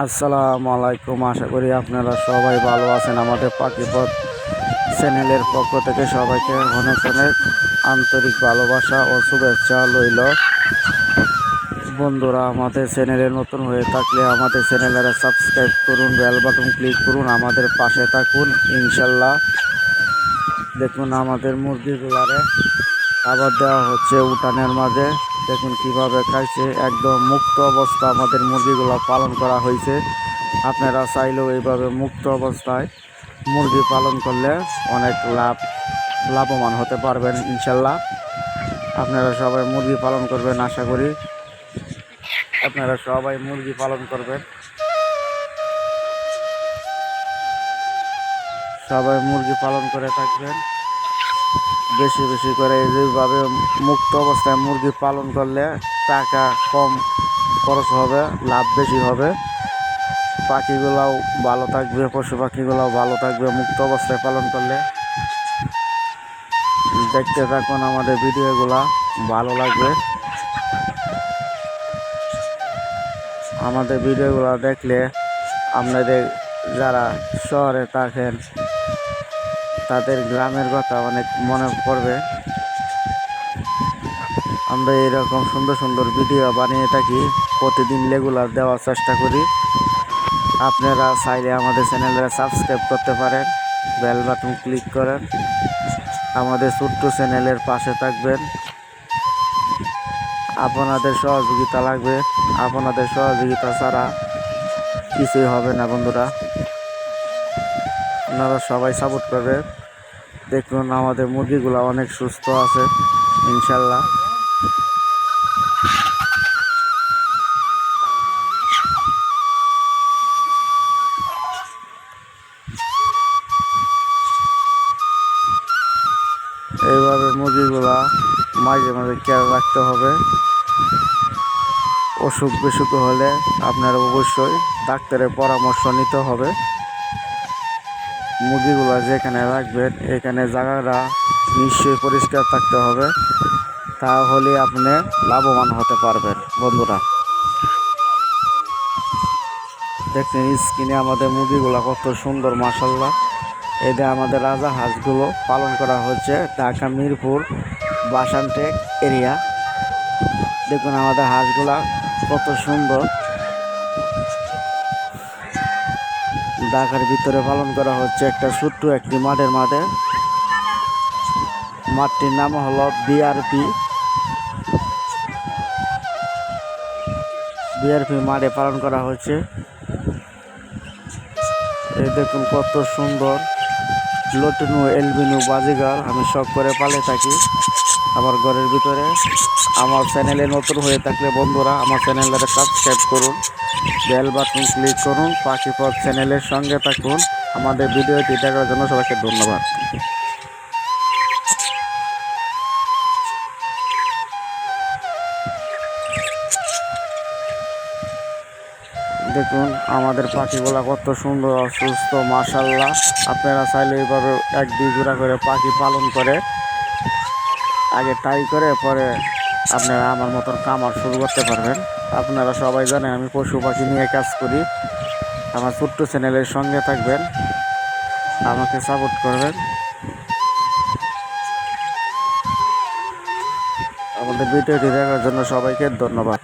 আসসালামু আলাইকুম। আশা করি আপনারা সবাই ভালো আছেন। আমাদের পাখিপথ চ্যানেলের পক্ষ থেকে সবাইকে অনেক অনেক আন্তরিক ভালোবাসা ও শুভেচ্ছা লইল বন্ধুরা, আমাদের চ্যানেলে নতুন হয়ে থাকলে আমাদের চ্যানেলের সাবস্ক্রাইব করুন, বেল বাটন ক্লিক করুন, আমাদের পাশে থাকুন ইনশাল্লাহ দেখুন, আমাদের মুরগিগুলারে খাবার দেওয়া হচ্ছে উঠানের মাঝে। দেখুন কীভাবে খাইছে। একদম মুক্ত অবস্থা আমাদের মুরগিগুলো পালন করা হয়েছে। আপনারা চাইলেও এইভাবে মুক্ত অবস্থায় মুরগি পালন করলে অনেক লাভ, লাভবান হতে পারবেন, ইনশাল্লাহ। আপনারা সবাই মুরগি পালন করবেন, আশা করি। আপনারা সবাই মুরগি পালন করবেন। সবাই মুরগি পালন করে থাকবেন। বেশি বেশি করে যেভাবে মুক্ত অবস্থায় মুরগি পালন করলে টাকা কম খরচ হবে, লাভ বেশি হবে। পাখিগুলাও ভালো থাকবে, পশু পাখিগুলাও ভালো থাকবে মুক্ত অবস্থায় পালন করলে। দেখতে থাকুন আমাদের ভিডিওগুলা, ভালো লাগবে। আমাদের ভিডিওগুলো দেখলে আপনাদের যারা শহরে থাকেন তাদের গ্রামের কথা অনেক মনে পড়বে। আমরা এরকম সুন্দর সুন্দর ভিডিও বানিয়ে থাকি, প্রতিদিন রেগুলার দেওয়ার চেষ্টা করি। আপনারা চাইলে আমাদের চ্যানেলে সাবস্ক্রাইব করতে পারেন, বেল বাটন ক্লিক করেন, আমাদের ছোট্ট চ্যানেলের পাশে থাকবেন। আপনাদের সহযোগিতা লাগবে। আপনাদের সহযোগিতা ছাড়া কিছুই হবে না, বন্ধুরা। আপনারা সবাই সাপোর্ট করবে। দেখুন, আমাদের মুরগিগুলো অনেক সুস্থ আছে, ইনশাল্লাহ। এইভাবে মুরগিগুলা মাঝে মাঝে খেয়াল রাখতে হবে। অসুখ বিসুখ হলে আপনার অবশ্যই ডাক্তারের পরামর্শ নিতে হবে। মুরগিগুলো যেখানে রাখবেন, এখানে জায়গাটা নিশ্চয়ই পরিষ্কার থাকতে হবে। তাহলে আপনি লাভবান হতে পারবেন, বন্ধুরা। দেখছেন স্ক্রিনে আমাদের মুরগিগুলো কত সুন্দর মাসাল্লাহ এটা আমাদের রাজা হাঁসগুলো পালন করা হচ্ছে ঢাকা, মিরপুর, বাসানটেক এরিয়া। দেখুন আমাদের হাঁসগুলা কত সুন্দর। ঢাকার ভিতরে পালন করা হচ্ছে একটা ছোট্ট একটি মাঠের মাঠে। মাঠটির নাম হলো বিআরপি। বিআরপি মাঠে পালন করা হচ্ছে। এই দেখুন কত সুন্দর। লটনু, এলবিনু বাজিগার আমি শখ করে পালে থাকি। আমার ঘরের ভিতরে, আমার চ্যানেলে নতুন হয়ে থাকলে বন্ধুরা আমার চ্যানেলটাকে সাবস্ক্রাইব করুন বেল বাটন ক্লিক করুন পাখি পথ চ্যানেলের সঙ্গে থাকুন। আমাদের ভিডিওটি দেখার জন্য সবাইকে ধন্যবাদ। দেখুন, আমাদের পাখিগুলা কত সুন্দর, অসুস্থ সুস্থ মাশাল্লাহ আপনারা চাইলে এইভাবে এক, দুই জোড়া করে পাখি পালন করে, আগে তাই করে পরে আপনারা আমার মতন কামার শুরু করতে পারবেন। আপনারা সবাই জানেন, আমি পশু পাখি নিয়ে কাজ করি। আমার ছোট্ট চ্যানেলের সঙ্গে থাকবেন, আমাকে সাপোর্ট করবেন। আমাদের ভিডিওটি দেখার জন্য সবাইকে ধন্যবাদ।